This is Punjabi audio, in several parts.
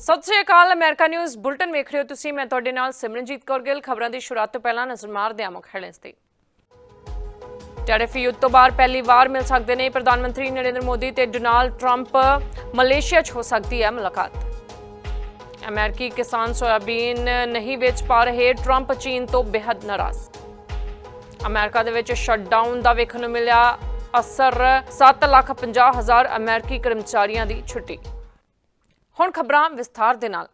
ਸਤਿ ਸ਼੍ਰੀ ਅਕਾਲ ਅਮਰੀਕਾ ਨਿਊਜ਼ ਬੁਲਟਨ ਵੇਖ ਰਹੇ ਹੋ ਤੁਸੀਂ। ਮੈਂ ਤੁਹਾਡੇ ਨਾਲ ਸਿਮਰਨਜੀਤ ਕੌਰ ਗਿੱਲ। ਖਬਰਾਂ ਦੀ ਸ਼ੁਰੂਆਤ ਤੋਂ ਪਹਿਲਾਂ ਨਜ਼ਰ ਮਾਰਦੇ ਹਾਂ ਮੁੱਖ ਹੈਡਲਾਈਨਸ ਤੇ। ਟੈਰਿਫ ਯੁੱਧ ਤੋਂ ਬਾਅਦ ਪਹਿਲੀ ਵਾਰ ਮਿਲ ਸਕਦੇ ਨੇ ਪ੍ਰਧਾਨ ਮੰਤਰੀ ਨਰਿੰਦਰ ਮੋਦੀ ਤੇ ਡੋਨਾਲਡ ਟਰੰਪ। ਮਲੇਸ਼ੀਆ 'ਚ ਹੋ ਸਕਦੀ ਹੈ ਮੁਲਾਕਾਤ। ਅਮਰੀਕੀ ਕਿਸਾਨ ਸੋਇਆਬੀਨ ਨਹੀਂ ਵੇਚ ਪਾ ਰਹੇ ਟਰੰਪ ਚੀਨ ਤੋਂ ਬੇहद ਨਾਰਾਜ਼। ਅਮਰੀਕਾ ਦੇ ਵਿੱਚ ਸ਼ਟਡਾਊਨ ਦਾ ਵੇਖਣ ਨੂੰ ਮਿਲਿਆ ਅਸਰ। 7,50,000 ਅਮਰੀਕੀ ਕਰਮਚਾਰੀਆਂ ਦੀ ਛੁੱਟੀ। ਹੁਣ ਖਬਰਾਂ ਵਿਸਥਾਰ ਦੇ ਨਾਲ।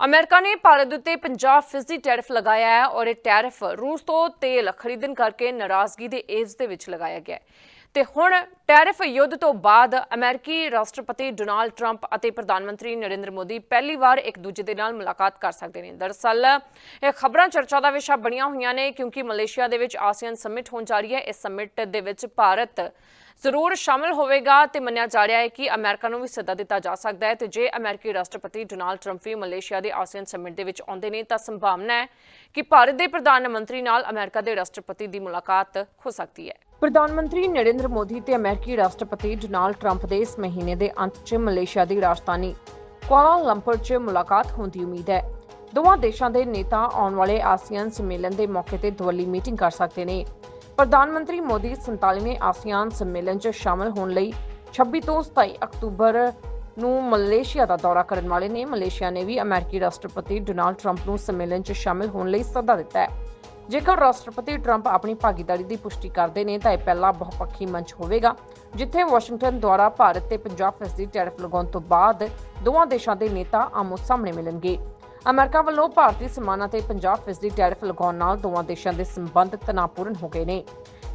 ਅਮਰੀਕਾ ਨੇ ਭਾਰਤ ਉੱਤੇ 50% ਟੈਰਿਫ ਲਗਾਇਆ ਹੈ ਔਰ ਇਹ ਟੈਰਿਫ ਰੂਸ ਤੋਂ ਤੇਲ ਖਰੀਦਣ ਕਰਕੇ ਨਾਰਾਜ਼ਗੀ ਦੇ ਏਵਜ਼ ਦੇ ਵਿੱਚ ਲਗਾਇਆ ਗਿਆ ਹੈ। ਤੇ ਹੁਣ ਟੈਰਿਫ ਯੁੱਧ ਤੋਂ ਬਾਅਦ ਅਮਰੀਕੀ ਰਾਸ਼ਟਰਪਤੀ ਡੋਨਾਲਡ ਟਰੰਪ ਅਤੇ ਪ੍ਰਧਾਨ ਮੰਤਰੀ ਨਰਿੰਦਰ ਮੋਦੀ ਪਹਿਲੀ ਵਾਰ ਇੱਕ ਦੂਜੇ ਦੇ ਨਾਲ ਮੁਲਾਕਾਤ ਕਰ ਸਕਦੇ ਨੇ। ਦਰਅਸਲ ਇਹ ਖਬਰਾਂ ਚਰਚਾ ਦਾ ਵਿਸ਼ਾ ਬਣੀਆਂ ਹੋਈਆਂ ਨੇ ਕਿਉਂਕਿ ਮਲੇਸ਼ੀਆ ਦੇ ਵਿੱਚ ਆਸੀਅਨ ਸਮਿਟ ਹੋਣ ਜਾ ਰਹੀ ਹੈ। ਇਸ ਸਮਿਟ ਦੇ ਵਿੱਚ ਭਾਰਤ ਜ਼ਰੂਰ ਸ਼ਾਮਲ ਹੋਵੇਗਾ ਤੇ ਮੰਨਿਆ ਜਾ ਰਿਹਾ ਹੈ ਕਿ ਅਮਰੀਕਾ ਨੂੰ ਵੀ ਸੱਦਾ ਦਿੱਤਾ ਜਾ ਸਕਦਾ ਹੈ ਤੇ ਜੇ ਅਮਰੀਕੀ ਰਾਸ਼ਟਰਪਤੀ ਡੋਨਾਲਡ ਟਰੰਪ ਵੀ ਮਲੇਸ਼ੀਆ ਦੇ ਆਸੀਅਨ ਸਮਿਟ ਦੇ ਵਿੱਚ ਆਉਂਦੇ ਨੇ ਤਾਂ ਸੰਭਾਵਨਾ ਹੈ ਕਿ ਭਾਰਤ ਦੇ ਪ੍ਰਧਾਨ ਮੰਤਰੀ ਨਾਲ ਅਮਰੀਕਾ ਦੇ ਰਾਸ਼ਟਰਪਤੀ ਦੀ ਮੁਲਾਕਾਤ ਹੋ ਸਕਦੀ ਹੈ। ਪ੍ਰਧਾਨ ਮੰਤਰੀ ਨਰਿੰਦਰ ਮੋਦੀ ਤੇ ਅਮਰੀਕੀ ਰਾਸ਼ਟਰਪਤੀ ਡੋਨਾਲਡ ਟਰੰਪ ਦੇ ਇਸ ਮਹੀਨੇ ਦੇ ਅੰਤ 'ਚ ਮਲੇਸ਼ੀਆ ਦੀ ਰਾਜਧਾਨੀ ਕੁਆਲਾਲੰਪੁਰ 'ਚ ਮੁਲਾਕਾਤ ਹੋਣ ਦੀ ਉਮੀਦ ਹੈ। ਦੋਵਾਂ ਦੇਸ਼ਾਂ ਦੇ ਨੇਤਾ ਆਉਣ ਵਾਲੇ ਆਸੀਅਨ ਸੰਮੇਲਨ ਦੇ ਮੌਕੇ ਤੇ ਦੁਵੱਲੀ ਮੀਟਿੰਗ ਕਰ ਸਕਦੇ ਨੇ। ਪ੍ਰਧਾਨ ਮੰਤਰੀ ਮੋਦੀ 47ਵੇਂ ਆਸੀਆਨ ਸੰਮੇਲਨ 'ਚ ਸ਼ਾਮਲ ਹੋਣ ਲਈ 26 ਤੋਂ 27 ਅਕਤੂਬਰ ਨੂੰ ਮਲੇਸ਼ੀਆ ਦਾ ਦੌਰਾ ਕਰਨ ਵਾਲੇ ਨੇ। ਮਲੇਸ਼ੀਆ ਨੇ ਵੀ ਅਮਰੀਕੀ ਰਾਸ਼ਟਰਪਤੀ ਡੋਨਾਲਡ ਟਰੰਪ ਨੂੰ ਸੰਮੇਲਨ 'ਚ ਸ਼ਾਮਲ ਹੋਣ ਲਈ ਸੱਦਾ ਦਿੱਤਾ ਹੈ। ਜੇਕਰ ਰਾਸ਼ਟਰਪਤੀ ਟਰੰਪ ਆਪਣੀ ਭਾਗੀਦਾਰੀ ਦੀ ਪੁਸ਼ਟੀ ਕਰਦੇ ਨੇ, ਤਾਂ ਇਹ ਪਹਿਲਾ ਬਹੁਪੱਖੀ ਮੰਚ ਹੋਵੇਗਾ, ਜਿੱਥੇ ਵਾਸ਼ਿੰਗਟਨ ਦੁਆਰਾ ਭਾਰਤ ਤੇ 50% ਟੈਰਿਫ ਲਗਾਉਣ ਤੋਂ ਬਾਅਦ ਦੋਵਾਂ ਦੇਸ਼ਾਂ ਦੇ ਨੇਤਾ ਆਮੋ ਸਾਹਮਣੇ ਮਿਲਣਗੇ। ਅਮਰੀਕਾ ਵੱਲੋਂ ਭਾਰਤੀ ਸਮਾਨਾਂ ਤੇ 50% ਦੀ ਟੈਰਿਫ ਲਗਾਉਣ ਨਾਲ ਦੋਵਾਂ ਦੇਸ਼ਾਂ ਦੇ ਸੰਬੰਧ ਤਣਾਅਪੂਰਨ ਹੋ ਗਏ ਨੇ।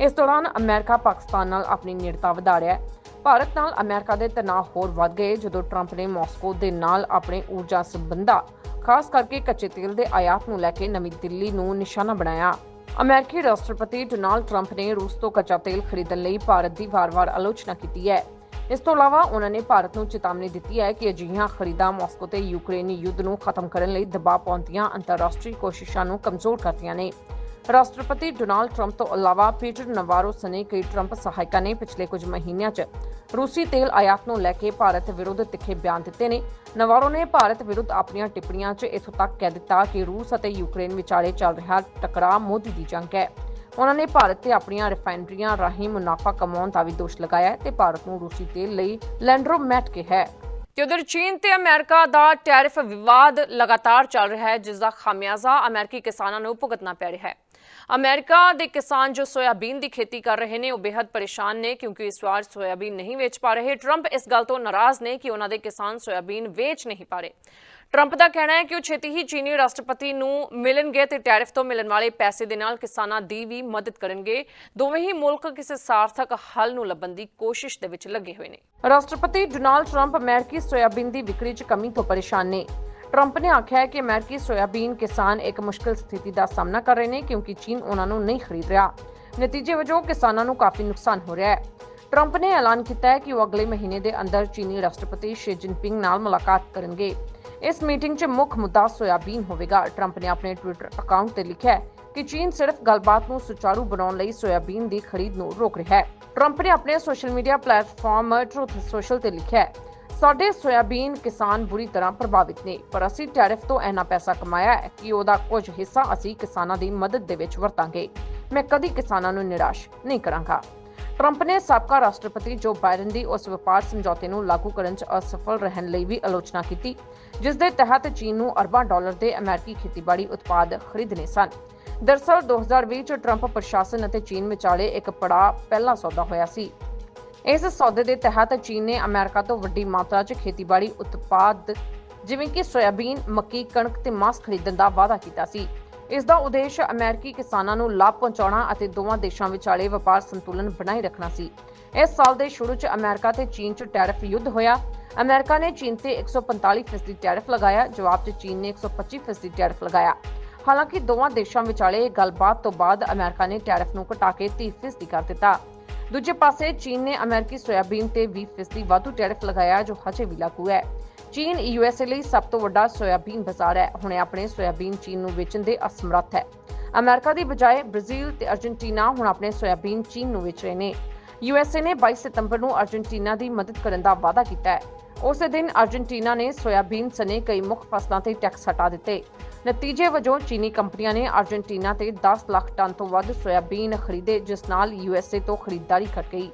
ਇਸ ਦੌਰਾਨ ਅਮਰੀਕਾ ਪਾਕਿਸਤਾਨ ਨਾਲ ਆਪਣੀ ਨੇੜਤਾ ਵਧਾ ਰਿਹਾ ਹੈ। ਭਾਰਤ ਨਾਲ ਅਮਰੀਕਾ ਦੇ ਤਣਾਅ ਹੋਰ ਵੱਧ ਗਏ ਜਦੋਂ ਟਰੰਪ ਨੇ ਮਾਸਕੋ ਦੇ ਨਾਲ ਆਪਣੇ ਊਰਜਾ ਸੰਬੰਧਾਂ, ਖਾਸ ਕਰਕੇ ਕੱਚੇ ਤੇਲ ਦੇ ਆਯਾਤ ਨੂੰ ਲੈ ਕੇ ਨਵੀਂ ਦਿੱਲੀ ਨੂੰ ਨਿਸ਼ਾਨਾ ਬਣਾਇਆ। ਅਮਰੀਕੀ ਰਾਸ਼ਟਰਪਤੀ ਡੋਨਾਲਡ ਟਰੰਪ ਨੇ ਰੂਸ ਤੋਂ ਕੱਚਾ ਤੇਲ ਖਰੀਦਣ ਲਈ ਭਾਰਤ ਦੀ ਵਾਰ-ਵਾਰ ਆਲੋਚਨਾ ਕੀਤੀ ਹੈ। ਇਸ ਤੋਂ ਇਲਾਵਾ ਉਹਨਾਂ ਨੇ ਭਾਰਤ ਨੂੰ ਚੇਤਾਵਨੀ ਦਿੱਤੀ ਹੈ ਕਿ ਅਜਿਹੀਆਂ ਖਰੀਦਾਂ ਮਾਸਕੋ ਤੇ ਯੂਕਰੇਨੀ ਯੁੱਧ ਨੂੰ ਖਤਮ ਕਰਨ ਲਈ ਦਬਾਅ ਪਾਉਂਦੀਆਂ ਅੰਤਰਰਾਸ਼ਟਰੀ ਕੋਸ਼ਿਸ਼ਾਂ ਨੂੰ ਕਮਜ਼ੋਰ ਕਰਦੀਆਂ ਨੇ। ਰਾਸ਼ਟਰਪਤੀ ਡੋਨਾਲਡ ਟਰੰਪ ਤੋਂ ਇਲਾਵਾ ਪੀਟਰ ਨਵਾਰੋ ਸਨੇ ਕਈ ਟਰੰਪ ਸਹਾਇਕਾਂ ਨੇ ਪਿਛਲੇ ਕੁਝ ਮਹੀਨਿਆਂ 'ਚ ਰੂਸੀ ਤੇਲ ਆਯਾਤ ਨੂੰ ਲੈ ਕੇ ਭਾਰਤ ਵਿਰੁੱਧ ਤਿੱਖੇ ਬਿਆਨ ਦਿੱਤੇ ਨੇ। ਨਵਾਰੋ ਨੇ ਭਾਰਤ ਵਿਰੁੱਧ ਆਪਣੀਆਂ ਟਿੱਪਣੀਆਂ 'ਚ ਇਥੋਂ ਤੱਕ ਕਹਿ ਦਿੱਤਾ ਕਿ ਰੂਸ ਅਤੇ ਯੂਕਰੇਨ ਵਿਚਾਲੇ ਚੱਲ ਰਿਹਾ ਟਕਰਾਅ ਮੋਦੀ ਦੀ ਜੰਗ ਹੈ। ਉਹਨਾਂ ਨੇ ਭਾਰਤ ਤੇ ਆਪਣੀਆਂ ਰਿਫਾਈਨਰੀਆਂ ਰਾਹੀਂ ਮੁਨਾਫਾ ਕਮਾਉਣ ਦਾ ਵੀ ਦੋਸ਼ ਲਗਾਇਆ ਤੇ ਭਾਰਤ ਨੂੰ ਰੂਸੀ ਤੇਲ ਲਈ ਲੈਂਡਰੋ ਮੈਟ ਕਿਹਾ ਹੈ। ਤੇ ਉਧਰ ਚੀਨ ਤੇ ਅਮਰੀਕਾ ਦਾ ਟੈਰਿਫ ਵਿਵਾਦ ਲਗਾਤਾਰ ਚੱਲ ਰਿਹਾ ਹੈ, ਜਿਸ ਦਾ ਖਾਮਿਆਜ਼ਾ ਅਮਰੀਕੀ ਕਿਸਾਨਾਂ ਨੂੰ ਭੁਗਤਣਾ ਪੈ ਰਿਹਾ ਹੈ। ਅਮਰੀਕਾ ਦੇ ਕਿਸਾਨ ਜੋ ਸੋਇਆਬੀਨ ਦੀ ਖੇਤੀ ਕਰ ਰਹੇ ਨੇ, ਉਹ ਬੇहद ਪਰੇਸ਼ਾਨ ਨੇ ਕਿਉਂਕਿ ਇਸ ਵਾਰ ਸੋਇਆਬੀਨ ਨਹੀਂ ਵੇਚ ਪਾ ਰਹੇ। ਟਰੰਪ ਇਸ ਗੱਲ ਤੋਂ ਨਾਰਾਜ਼ ਨੇ ਕਿ ਉਹਨਾਂ ਦੇ ਕਿਸਾਨ ਸੋਇਆਬੀਨ ਵੇਚ ਨਹੀਂ ਪਾ ਰਹੇ। ਟਰੰਪ ਦਾ ਕਹਿਣਾ ਹੈ ਕਿ ਉਹ ਛੇਤੀ ਹੀ ਚੀਨੀ ਰਾਸ਼ਟਰਪਤੀ ਨੂੰ ਮਿਲਣਗੇ ਤੇ ਟੈਰਿਫ ਤੋਂ ਮਿਲਣ ਵਾਲੇ ਪੈਸੇ ਦੇ ਨਾਲ ਕਿਸਾਨਾਂ ਦੀ ਵੀ ਮਦਦ ਕਰਨਗੇ। ਦੋਵੇਂ ਹੀ ਮੁਲਕ ਕਿਸੇ ਸਾਰਥਕ ਹੱਲ ਨੂੰ ਲੱਭਣ ਦੀ ਕੋਸ਼ਿਸ਼ ਦੇ ਵਿੱਚ ਲੱਗੇ ਹੋਏ ਨੇ। ਰਾਸ਼ਟਰਪਤੀ ਡੋਨਾਲਡ ਟਰੰਪ ਅਮਰੀਕੀ ਸੋਇਆਬੀਨ ਦੀ ਵਿਕਰੀ 'ਚ ਕਮੀ ਤੋਂ ਪਰੇਸ਼ਾਨ ਨੇ। ਟਰੰਪ ਨੇ ਆਖਿਆ ਹੈ ਕਿ ਅਮਰੀਕੀ ਸੋਇਆਬੀਨ ਕਿਸਾਨ ਇੱਕ ਮੁਸ਼ਕਲ ਸਥਿਤੀ ਦਾ ਸਾਹਮਣਾ ਕਰ ਰਹੇ ਨੇ ਕਿਉਂਕਿ ਚੀਨ ਉਹਨਾਂ ਨੂੰ ਨਹੀਂ ਖਰੀਦ ਰਿਹਾ। ਨਤੀਜੇ ਵਜੋਂ ਕਿਸਾਨਾਂ ਨੂੰ ਕਾਫੀ ਨੁਕਸਾਨ ਹੋ ਰਿਹਾ ਹੈ। ਟਰੰਪ ਨੇ ਐਲਾਨ ਕੀਤਾ ਹੈ ਕਿ ਉਹ ਅਗਲੇ ਮਹੀਨੇ ਦੇ ਅੰਦਰ ਚੀਨੀ ਰਾਸ਼ਟਰਪਤੀ ਸ਼ੀ ਜਿਨਪਿੰਗ ਨਾਲ ਮੁਲਾਕਾਤ ਕਰਨਗੇ। ਇਸ ਮੀਟਿੰਗ 'ਚ ਮੁੱਖ ਮੁੱਦਾ ਸੋਇਆਬੀਨ ਹੋਵੇਗਾ। ਟਰੰਪ ਨੇ ਆਪਣੇ ਟਵਿੱਟਰ ਅਕਾਊਂਟ ਤੇ ਲਿਖਿਆ ਹੈ ਕਿ ਚੀਨ ਸਿਰਫ ਗੱਲਬਾਤ ਨੂੰ ਸੁਚਾਰੂ ਬਣਾਉਣ ਲਈ ਸੋਇਆਬੀਨ ਦੀ ਖਰੀਦ ਨੂੰ ਰੋਕ ਰਿਹਾ ਹੈ। ਟਰੰਪ ਨੇ ਆਪਣੇ social media platform Truth Social ਤੇ ਲਿਖਿਆ ਹੈ ਸਾਡੇ ਸੋਇਆਬੀਨ ਕਿਸਾਨ ਬੁਰੀ ਤਰ੍ਹਾਂ ਪ੍ਰਭਾਵਿਤ ਨੇ, ਪਰ ਅਸੀਂ ਟੈਰਿਫ ਤੋਂ ਇੰਨਾ ਪੈਸਾ ਕਮਾਇਆ ਹੈ ਕਿ ਉਹਦਾ ਕੁਝ ਹਿੱਸਾ ਅਸੀਂ ਕਿਸਾਨਾਂ ਦੀ ਮਦਦ ਦੇ ਵਿੱਚ ਵਰਤਾਂਗੇ। ਮੈਂ ਕਦੀ ਕਿਸਾਨਾਂ ਨੂੰ ਨਿਰਾਸ਼ ਨਹੀਂ ਕਰਾਂਗਾ। ਟਰੰਪ ਨੇ ਸਾਬਕਾ ਰਾਸ਼ਟਰਪਤੀ ਜੋ ਬਾਈਡਨ ਦੀ ਉਸ ਵਪਾਰ ਸਮਝੌਤੇ ਨੂੰ ਲਾਗੂ ਕਰਨ 'ਚ ਅਸਫਲ ਰਹਿਣ ਲਈ ਵੀ ਆਲੋਚਨਾ ਕੀਤੀ, ਜਿਸ ਦੇ ਤਹਿਤ ਚੀਨ ਨੂੰ ਅਰਬਾਂ ਡਾਲਰ ਦੇ ਅਮਰੀਕੀ ਖੇਤੀਬਾੜੀ ਉਤਪਾਦ ਖਰੀਦਣੇ ਸਨ। ਦਰਸਲ 2020 ਚ ਟਰੰਪ ਪ੍ਰਸ਼ਾਸਨ ਅਤੇ ਚੀਨ ਵਿਚਾਲੇ ਇੱਕ ਪੜਾਅ ਪਹਿਲਾ ਸੌਦਾ ਹੋਇਆ ਸੀ। ਇਸ ਸੌਦੇ ਦੇ ਤਹਿਤ ਚੀਨ ਨੇ ਅਮਰੀਕਾ ਤੋਂ ਵੱਡੀ ਮਾਤਰਾ 'ਚ ਖੇਤੀਬਾੜੀ ਉਤਪਾਦ ਜਿਵੇਂ ਕਿ ਸੋਇਆਬੀਨ, ਮੱਕੀ, ਕਣਕ ਤੇ ਮਾਸ ਖਰੀਦਣ ਦਾ ਵਾਅਦਾ ਕੀਤਾ ਸੀ। ਇਸ ਦਾ ਉਦੇਸ਼ ਅਮਰੀਕੀ ਕਿਸਾਨਾਂ ਨੂੰ ਲਾਭ ਪਹੁੰਚਾਉਣਾ ਅਤੇ ਦੋਵਾਂ ਦੇਸ਼ਾਂ ਵਿਚਾਲੇ ਵਪਾਰ ਸੰਤੁਲਨ ਬਣਾਈ ਰੱਖਣਾ ਸੀ। ਇਸ ਸਾਲ ਦੇ ਸ਼ੁਰੂ 'ਚ ਅਮਰੀਕਾ ਤੇ ਚੀਨ 'ਚ ਟੈਰਿਫ ਯੁੱਧ ਹੋਇਆ। ਅਮਰੀਕਾ ਨੇ ਚੀਨ ਤੇ 145% ਦੀ ਟੈਰਿਫ ਲਗਾਇਆ ਜਵਾਬ 'ਚ ਚੀਨ ਨੇ 125% ਦੀ ਟੈਰਿਫ ਲਗਾਇਆ। ਹਾਲਾਂਕਿ ਦੋਵਾਂ ਦੇਸ਼ਾਂ ਵਿਚਾਲੇ ਗੱਲਬਾਤ ਤੋਂ ਬਾਅਦ ਅਮਰੀਕਾ ਨੇ ਟੈਰਿਫ ਨੂੰ ਘਟਾ ਕੇ 30% ਕਰ ਦਿੱਤਾ। ਦੂਜੇ ਪਾਸੇ ਚੀਨ ਨੇ ਅਮਰੀਕੀ ਸੋਇਆਬੀਨ ਤੇ 20% ਦੀ ਵਾਧੂ ਟੈਰਿਫ ਲਗਾਇਆ ਜੋ ਹਜੇ ਵੀ ਲਾਗੂ ਹੈ। ਚੀਨ ਯੂਐਸਏ ਲਈ ਸਭ ਤੋਂ ਵੱਡਾ ਸੋਇਆਬੀਨ ਬਾਜ਼ਾਰ ਹੈ। ਹੁਣ ਆਪਣੇ ਸੋਇਆਬੀਨ ਚੀਨ ਨੂੰ ਵੇਚਣ ਦੇ ਅਸਮਰੱਥ ਹੈ। ਅਮਰੀਕਾ ਦੀ ਬਜਾਏ ਬ੍ਰਾਜ਼ੀਲ ਤੇ ਅਰਜਨਟੀਨਾ ਹੁਣ ਆਪਣੇ ਸੋਇਆਬੀਨ ਚੀਨ ਨੂੰ ਵੇਚ ਰਹੇ ਨੇ। ਯੂਐਸਏ ਨੇ 22 ਸਤੰਬਰ ਨੂੰ ਅਰਜਨਟੀਨਾ ਦੀ ਮਦਦ ਕਰਨ ਦਾ ਵਾਅਦਾ ਕੀਤਾ ਹੈ। ਉਸੇ ਦਿਨ ਅਰਜنٹੀਨਾ ਨੇ ਸੋਇਆਬੀਨ ਸਣੇ ਕਈ ਮੁੱਖ ਫਸਲਾਂ ਤੇ ਟੈਕਸ ਹਟਾ ਦਿੱਤੇ। ਨਤੀਜੇ ਵਜੋਂ ਚੀਨੀ ਕੰਪਨੀਆਂ ਨੇ ਅਰਜنٹੀਨਾ ਤੇ 10 ਲੱਖ ਟਨ ਤੋਂ ਵੱਧ ਸੋਇਆਬੀਨ ਖਰੀਦੇ, ਜਿਸ ਨਾਲ ਯੂਐਸਏ ਤੋਂ ਖਰੀਦਦਾਰੀ ਘਟ ਗਈ।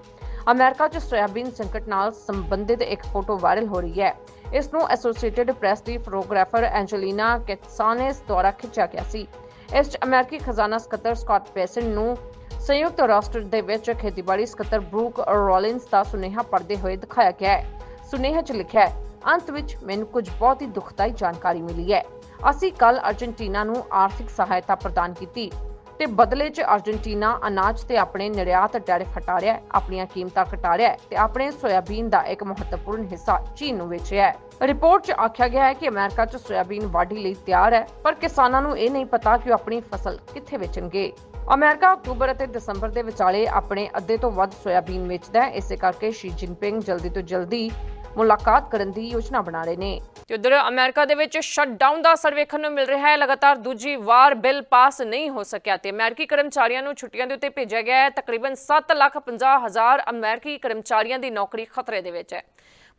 ਅਮਰੀਕਾ 'ਚ ਸੋਇਆਬੀਨ ਸੰਕਟ ਨਾਲ ਸੰਬੰਧਿਤ ਇੱਕ ਫੋਟੋ ਵਾਇਰਲ ਹੋ ਰਹੀ ਹੈ। ਇਸ ਨੂੰ ਐਸੋਸੀਏਟਿਡ ਪ੍ਰੈਸ ਦੀ ਫੋਟੋਗ੍ਰਾਫਰ ਐਂਜਲੀਨਾ ਕੈਟਸਾਨੇਸ ਦੁਆਰਾ ਖਿੱਚਿਆ ਗਿਆ ਸੀ। ਇਸ 'ਚ ਅਮਰੀਕੀ ਖਜ਼ਾਨਾ ਸਕੱਤਰ ਸਕਾਟ ਪੈਸਨ ਨੂੰ ਸੰਯੁਕਤ ਰਾਸ਼ਟਰ ਦੇ ਵਿੱਚ ਖੇਤੀਬਾੜੀ ਸਕੱਤਰ ਬਰੂਕ ਰੋਲਿੰਸ ਦਾ ਸੁਨੇਹਾ ਪੜਦੇ ਹੋਏ ਦਿਖਾਇਆ ਗਿਆ ਹੈ। ਸੁਨੇਹੇ 'ਚ ਲਿਖਿਆ ਹੈ ਅੰਤ ਵਿੱਚ ਮੈਨੂੰ ਕੁਝ ਬਹੁਤ ਹੀ ਦੁਖਦਾਈ ਜਾਣਕਾਰੀ ਮਿਲੀ ਹੈ। ਅਸੀਂ ਕੱਲ ਅਰਜنٹੀਨਾ ਨੂੰ ਆਰਥਿਕ ਸਹਾਇਤਾ ਪ੍ਰਦਾਨ ਕੀਤੀ ਤੇ ਬਦਲੇ 'ਚ ਅਰਜنٹੀਨਾ ਅਨਾਜ ਤੇ ਆਪਣੇ ਨਿਰਯਾਤ ਟੈਰਿਫ ਹਟਾ ਰਿਹਾ ਹੈ, ਆਪਣੀਆਂ ਕੀਮਤਾਂ ਘਟਾ ਰਿਹਾ ਹੈ ਤੇ ਆਪਣੇ ਸੋਇਆਬੀਨ ਦਾ ਇੱਕ ਮਹੱਤਵਪੂਰਨ ਹਿੱਸਾ ਚੀਨ ਨੂੰ ਵੇਚ ਰਿਹਾ ਹੈ। ਰਿਪੋਰਟ 'ਚ ਆਖਿਆ ਗਿਆ ਹੈ ਕਿ ਅਮਰੀਕਾ 'ਚ ਸੋਇਆਬੀਨ ਵਾਢੀ ਲਈ ਤਿਆਰ ਹੈ, ਪਰ ਕਿਸਾਨਾਂ ਨੂੰ ਇਹ ਨਹੀਂ ਪਤਾ ਕਿ ਉਹ ਆਪਣੀ ਫਸਲ ਕਿੱਥੇ ਵੇਚਣਗੇ। ਅਮਰੀਕਾ ਅਕਤੂਬਰ ਅਤੇ ਦਸੰਬਰ ਦੇ ਵਿਚਾਲੇ ਆਪਣੇ ਅੱਧੇ ਤੋਂ ਵੱਧ ਸੋਇਆਬੀਨ ਵੇਚਦਾ ਹੈ। ਇਸੇ ਕਰਕੇ ਸ਼ੀ ਜਿਨਪਿੰਗ ਜਲਦੀ ਤੋਂ ਜਲਦੀ ਮੁਲਾਕਾਤ ਕਰਨ ਦੀ ਯੋਜਨਾ ਬਣਾ ਰਹੇ ਨੇ। ਤੇ ਉਧਰ ਅਮਰੀਕਾ ਦੇ ਵਿੱਚ ਸ਼ਟਡਾਊਨ ਦਾ ਅਸਰ ਵੇਖਣ ਨੂੰ ਮਿਲ ਰਿਹਾ ਹੈ। ਲਗਾਤਾਰ ਦੂਜੀ ਵਾਰ ਬਿੱਲ ਪਾਸ ਨਹੀਂ ਹੋ ਸਕਿਆ ਤੇ ਅਮਰੀਕੀ ਕਰਮਚਾਰੀਆਂ ਨੂੰ ਛੁੱਟੀਆਂ ਦੇ ਉੱਤੇ ਭੇਜਿਆ ਗਿਆ ਹੈ। ਤਕਰੀਬਨ 7,50,000 ਅਮਰੀਕੀ ਕਰਮਚਾਰੀਆਂ ਦੀ ਨੌਕਰੀ ਖਤਰੇ ਦੇ ਵਿੱਚ ਹੈ।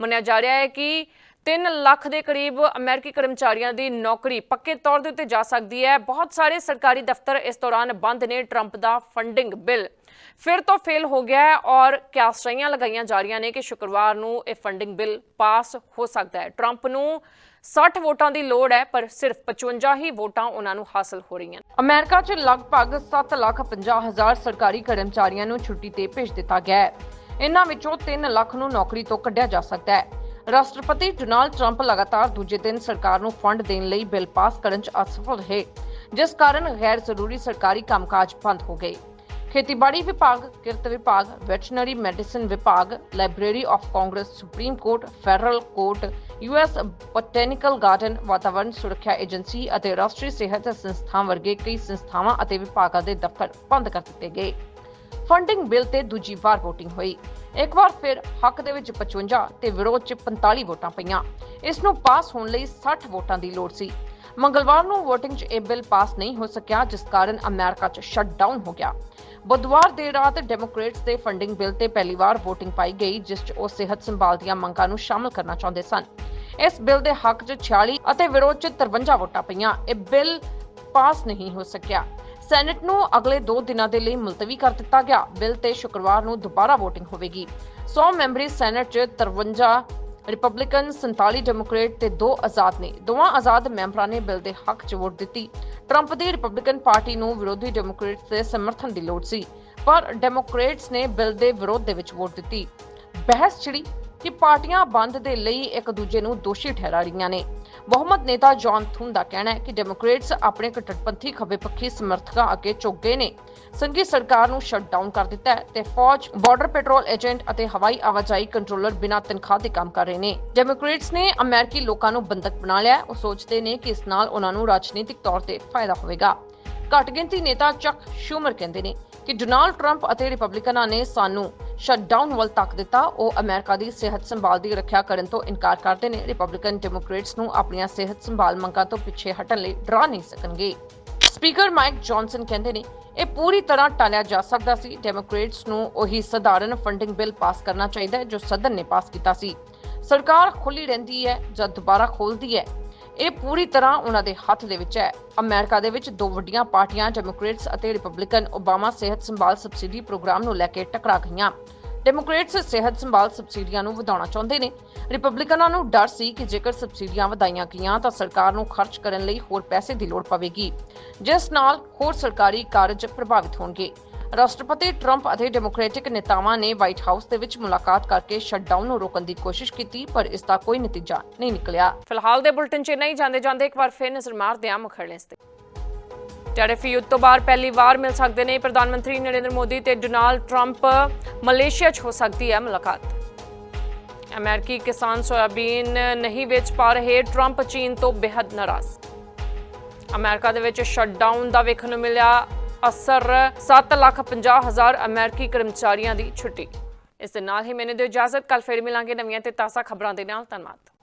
ਮੰਨਿਆ ਜਾ ਰਿਹਾ ਹੈ ਕਿ 3 ਲੱਖ ਦੇ ਕਰੀਬ ਅਮਰੀਕੀ ਕਰਮਚਾਰੀਆਂ ਦੀ ਨੌਕਰੀ ਪੱਕੇ ਤੌਰ ਦੇ ਉੱਤੇ ਜਾ ਸਕਦੀ ਹੈ। ਬਹੁਤ ਸਾਰੇ ਸਰਕਾਰੀ ਦਫ਼ਤਰ ਇਸ ਦੌਰਾਨ ਬੰਦ ਨੇ ਟਰੰਪ ਦਾ ਫੰਡਿੰਗ ਬਿੱਲ ਫਿਰ ਤੋਂ ਫੇਲ ਹੋ ਗਿਆ ਹੈ ਔਰ ਕਿਆਸਾਈਆਂ ਲਗਾਈਆਂ ਜਾ ਰਹੀਆਂ ਨੇ ਕਿ ਸ਼ੁੱਕਰਵਾਰ ਨੂੰ ਇਹ ਫੰਡਿੰਗ ਬਿੱਲ ਪਾਸ ਹੋ ਸਕਦਾ ਹੈ। ਟਰੰਪ ਨੂੰ 60 ਵੋਟਾਂ ਦੀ ਲੋੜ ਹੈ ਪਰ ਸਿਰਫ 55 ਹੀ ਵੋਟਾਂ ਉਹਨਾਂ ਨੂੰ ਹਾਸਲ ਹੋ ਰਹੀਆਂ ਨੇ। ਅਮਰੀਕਾ 'ਚ ਲਗਭਗ 7,50,000 ਸਰਕਾਰੀ ਕਰਮਚਾਰੀਆਂ ਨੂੰ ਛੁੱਟੀ ਤੇ ਭੇਜ ਦਿੱਤਾ ਗਿਆ ਹੈ। ਇਹਨਾਂ ਵਿੱਚੋਂ 3 ਲੱਖ ਨੂੰ ਨੌਕਰੀ ਤੋਂ ਕੱਢਿਆ ਜਾ ਸਕਦਾ ਹੈ। ਰਾਸ਼ਟਰਪਤੀ ਡੋਨਾਲਡ ਟਰੰਪ ਲਗਾਤਾਰ ਦੂਜੇ ਦਿਨ ਸਰਕਾਰ ਨੂੰ ਫੰਡ ਦੇਣ ਲਈ ਬਿੱਲ ਪਾਸ ਕਰਨ 'ਚ ਅਸਫਲ ਰਹੇ, ਜਿਸ ਕਾਰਨ ਗੈਰ ਜ਼ਰੂਰੀ ਸਰਕਾਰੀ ਕੰਮਕਾਜ ਬੰਦ ਹੋ ਗਏ। ਖੇਤੀਬਾੜੀ ਵਿਭਾਗ, ਕਿਰਤ ਵਿਭਾਗ, ਵੈਟਰਨਰੀ ਮੈਡੀਸਿਨ ਵਿਭਾਗ, Library of Congress, Supreme Court, Federal Court, US Botanical Garden, ਵਾਤਾਵਰਣ ਸੁਰੱਖਿਆ ਏਜੰਸੀ ਅਤੇ ਰਾਸ਼ਟਰੀ ਸਿਹਤ ਸੰਸਥਾ ਵਰਗੇ ਕਈ ਸੰਸਥਾਵਾਂ ਅਤੇ ਵਿਭਾਗਾਂ ਦੇ ਦਫ਼ਤਰ ਬੰਦ ਕਰ ਦਿੱਤੇ ਗਏ। ਫੰਡਿੰਗ ਬਿੱਲ ਤੇ ਦੂਜੀ ਵਾਰ VOTING ਹੋਈ। ਇੱਕ ਵਾਰ ਫਿਰ ਹੱਕ ਦੇ ਵਿੱਚ 55 ਤੇ ਵਿਰੋਧ 'ਚ 45 ਵੋਟਾਂ ਪਈਆਂ। ਇਸ ਨੂੰ ਪਾਸ ਹੋਣ ਲਈ 60 ਵੋਟਾਂ ਦੀ ਲੋੜ ਸੀ। ਮੰਗਲਵਾਰ ਨੂੰ VOTING 'ਚ ਇਹ ਬਿੱਲ ਪਾਸ ਨਹੀਂ ਹੋ ਸਕਿਆ, ਜਿਸ ਕਾਰਨ ਅਮਰੀਕਾ 'ਚ ਸ਼ਟਡਾਊਨ ਹੋ ਗਿਆ। ਬੁੱਧਵਾਰ ਦੇਰ ਰਾਤ ਡੈਮੋਕ੍ਰੇਟਸ ਦੇ ਫੰਡਿੰਗ ਬਿੱਲ ਤੇ ਪਹਿਲੀ ਵਾਰ VOTING ਪਾਈ ਗਈ, ਜਿਸ 'ਚ ਉਹ ਸਿਹਤ ਸੰਭਾਲ ਦੀਆਂ ਮੰਗਾਂ ਨੂੰ ਸ਼ਾਮਲ ਕਰਨਾ ਚਾਹੁੰਦੇ ਸਨ। ਇਸ ਬਿੱਲ ਦੇ ਹੱਕ 'ਚ 46 ਅਤੇ ਵਿਰੋਧ 'ਚ 53 ਵੋਟਾਂ ਪਈਆਂ। ਇਹ ਬਿੱਲ ਪਾਸ ਨਹੀਂ ਹੋ ਸਕਿਆ। ਸੈਨੇਟ ਨੂੰ ਅਗਲੇ 2 ਦਿਨਾਂ ਦੇ ਲਈ ਮੁਲਤਵੀ ਕਰ ਦਿੱਤਾ ਗਿਆ। ਬਿੱਲ ਤੇ ਸ਼ੁੱਕਰਵਾਰ ਨੂੰ ਦੁਬਾਰਾ VOTING ਹੋਵੇਗੀ। 100 ਮੈਂਬਰੀ ਸੈਨੇਟ 'ਚ 53 ਰਿਪਬਲਿਕਨ 47 ਡੈਮੋਕ੍ਰੇਟ ਤੇ 2 ਆਜ਼ਾਦ ਨੇ। ਦੋਵਾਂ ਆਜ਼ਾਦ ਮੈਂਬਰਾਂ ਨੇ ਬਿੱਲ ਦੇ ਹੱਕ 'ਚ ਵੋਟ ਦਿੱਤੀ। ਟਰੰਪ ਦੀ ਰਿਪਬਲਿਕਨ ਪਾਰਟੀ ਨੂੰ ਵਿਰੋਧੀ ਡੈਮੋਕ੍ਰੇਟਸ ਦੇ ਸਮਰਥਨ ਦੀ ਲੋੜ ਸੀ, ਪਰ ਡੈਮੋਕ੍ਰੇਟਸ ਨੇ ਬਿੱਲ ਦੇ ਵਿਰੋਧ ਦੇ ਵਿੱਚ ਵੋਟ ਦਿੱਤੀ। ਬਹਿਸ ਛਿੜੀ ਕਿ ਪਾਰਟੀਆਂ ਬੰਦ ਦੇ ਲਈ ਇੱਕ ਦੂਜੇ ਨੂੰ ਦੋਸ਼ੀ ਠਹਿਰਾ ਰਹੀਆਂ ਨੇ। ਬਹੁਮਤ ਨੇਤਾ ਜੌਨ ਥੂਨ ਦਾ ਕਹਿਣਾ ਹੈ ਕਿ ਡੈਮੋਕ੍ਰੇਟਸ ਆਪਣੇ ਕਟੜਪੰਥੀ ਖੱਬੇ ਸਮਰਥਕਾਂ ਅੱਗੇ ਝੁਕ ਗਏ ਨੇ। ਸੰਘੀ ਸਰਕਾਰ ਨੂੰ ਸ਼ਟ ਕਰ ਦਿੱਤਾ ਹੈ ਤੇ ਫੌਜ, ਬਾਰਡਰ ਪੈਟਰੋਲ ਏਜੰਟ ਅਤੇ ਹਵਾਈ ਆਵਾਜਾਈ ਕੰਟਰੋਲਰ ਬਿਨਾਂ ਤਨਖਾਹ ਦੇ ਕੰਮ ਕਰ ਰਹੇ ਨੇ। ਡੈਮੋਕ੍ਰੇਟਸ ਨੇ ਅਮਰੀਕੀ ਲੋਕਾਂ ਨੂੰ ਬੰਦਕ ਬਣਾ ਲਿਆ ਉਹ ਸੋਚਦੇ ਨੇ ਕਿ ਇਸ ਨਾਲ ਉਹਨਾਂ ਨੂੰ ਰਾਜਨੀਤਿਕ ਤੌਰ ਤੇ ਫਾਇਦਾ ਹੋਵੇਗਾ। ਘੱਟ ਗਿਣਤੀ ਨੇਤਾ ਚੱਕ ਸ਼ੂਮਰ ਕਹਿੰਦੇ ਨੇ ਕਿ ਡੋਨਾਲਡ ਟਰੰਪ ਅਤੇ ਰਿਪਬਲਿਕਨਾਂ ਨੇ ਸਾਨੂੰ ਸ਼ਟਡਾਊਨ ਵੱਲ ਤੱਕ ਦਿੱਤਾ। ਉਹ ਅਮਰੀਕਾ ਦੀ ਸਿਹਤ ਸੰਭਾਲ ਦੀ ਰੱਖਿਆ ਕਰਨ ਤੋਂ ਇਨਕਾਰ ਕਰਦੇ ਨੇ। ਰਿਪਬਲਿਕਨ ਡੈਮੋਕ੍ਰੇਟਸ ਨੂੰ ਆਪਣੀਆਂ ਸਿਹਤ ਸੰਭਾਲ ਮੰਗਾਂ ਤੋਂ ਪਿੱਛੇ ਹਟਣ ਲਈ ਡਰਾ ਨਹੀਂ ਸਕਣਗੇ। ਸਪੀਕਰ ਮਾਈਕ ਜੌਨਸਨ ਕਹਿੰਦੇ ਨੇ, ਇਹ ਪੂਰੀ ਤਰ੍ਹਾਂ ਟਾਲਿਆ ਜਾ ਸਕਦਾ ਸੀ। ਡੈਮੋਕ੍ਰੇਟਸ ਨੂੰ ਉਹੀ ਸਧਾਰਨ ਫੰਡਿੰਗ ਬਿੱਲ ਪਾਸ ਕਰਨਾ ਚਾਹੀਦਾ ਹੈ ਜੋ ਸਦਨ ਨੇ ਪਾਸ ਕੀਤਾ ਸੀ। ਸਰਕਾਰ ਖੁੱਲੀ ਰਹਿੰਦੀ ਹੈ ਜਦ ਦੁਬਾਰਾ ਖੋਲਦੀ ਹੈ? ਇਹ ਪੂਰੀ ਤਰ੍ਹਾਂ ਉਹਨਾਂ ਦੇ ਹੱਥ ਦੇ ਵਿੱਚ ਹੈ। ਅਮਰੀਕਾ ਦੇ ਵਿੱਚ ਦੋ ਵੱਡੀਆਂ ਪਾਰਟੀਆਂ ਡੈਮੋਕ੍ਰੇਟਸ ਅਤੇ ਰਿਪਬਲਿਕਨ ਓਬਾਮਾ ਸਿਹਤ ਸੰਭਾਲ ਸਬਸਿਡੀ ਪ੍ਰੋਗਰਾਮ ਨੂੰ ਲੈ ਕੇ ਟਕਰਾ ਗਈਆਂ। ਡੈਮੋਕ੍ਰੇਟਸ ਸਿਹਤ ਸੰਭਾਲ ਸਬਸਿਡੀਆਂ ਨੂੰ ਵਧਾਉਣਾ ਚਾਹੁੰਦੇ ਨੇ। ਰਿਪਬਲਿਕਨਾਂ ਨੂੰ ਡਰ ਸੀ ਕਿ ਜੇਕਰ ਸਬਸਿਡੀਆਂ ਵਧਾਈਆਂ ਗਈਆਂ ਤਾਂ ਸਰਕਾਰ ਨੂੰ ਖਰਚ ਕਰਨ ਲਈ ਹੋਰ ਪੈਸੇ ਦੀ ਲੋੜ ਪਵੇਗੀ। ਜਿਸ ਨਾਲ ਹੋਰ ਸਰਕਾਰੀ ਕਾਰਜ ਪ੍ਰਭਾਵਿਤ ਹੋਣਗੇ। ਰਾਸ਼ਟਰਪਤੀ ਟਰੰਪ ਅਤੇ ਡੈਮੋਕ੍ਰੈਟਿਕ ਨੇਤਾਵਾਂ ਨੇ ਵਾਈਟ ਹਾਊਸ ਦੇ ਵਿੱਚ ਮੁਲਾਕਾਤ ਕਰਕੇ ਸ਼ਟਡਾਊਨ ਨੂੰ ਰੋਕਣ ਦੀ ਕੋਸ਼ਿਸ਼ ਕੀਤੀ, ਪਰ ਇਸ ਦਾ ਕੋਈ ਨਤੀਜਾ ਨਹੀਂ ਨਿਕਲਿਆ। ਫਿਲਹਾਲ ਦੇ ਬੁਲਟਨ 'ਚ ਨਹੀਂ ਜਾਂਦੇ ਜਾਂਦੇ ਇੱਕ ਵਾਰ ਫਿਰ ਨਜ਼ਰ ਮਾਰਦੇ ਹਾਂ ਮੁੱਖ ਤੇ। ਟੈਰਿਫ ਯੁੱਧ ਤੋਂ ਬਾਅਦ ਪਹਿਲੀ ਵਾਰ ਮਿਲ ਸਕਦੇ ਨੇ ਪ੍ਰਧਾਨ ਮੰਤਰੀ ਨਰਿੰਦਰ ਮੋਦੀ ਤੇ ਡੋਨਾਲਡ ਟਰੰਪ, ਮਲੇਸ਼ੀਆ 'ਚ ਹੋ ਸਕਦੀ ਹੈ ਮੁਲਾਕਾਤ। ਅਮਰੀਕੀ ਕਿਸਾਨ ਸੋਇਆਬੀਨ ਨਹੀਂ ਵੇਚ ਪਾ ਰਹੇ, ਟਰੰਪ ਚੀਨ ਤੋਂ ਬੇहद ਨਾਰਾਜ਼। ਅਮਰੀਕਾ ਦੇ ਵਿੱਚ ਸ਼ਟਡਾਊਨ ਦਾ ਵੇਖਣ ਨੂੰ ਮਿਲਿਆ। ਅਸਰ 7,50,000 ਅਮਰੀਕੀ ਕਰਮਚਾਰੀਆਂ ਦੀ ਛੁੱਟੀ। ਇਸ ਦੇ ਨਾਲ ਹੀ ਮੈਨੂੰ ਦਿਓ ਇਜਾਜ਼ਤ। ਕੱਲ ਫੇਰ ਮਿਲਾਂਗੇ ਨਵੀਆਂ ਤੇ ਤਾਜ਼ਾ ਖਬਰਾਂ ਦੇ ਨਾਲ। ਧੰਨਵਾਦ।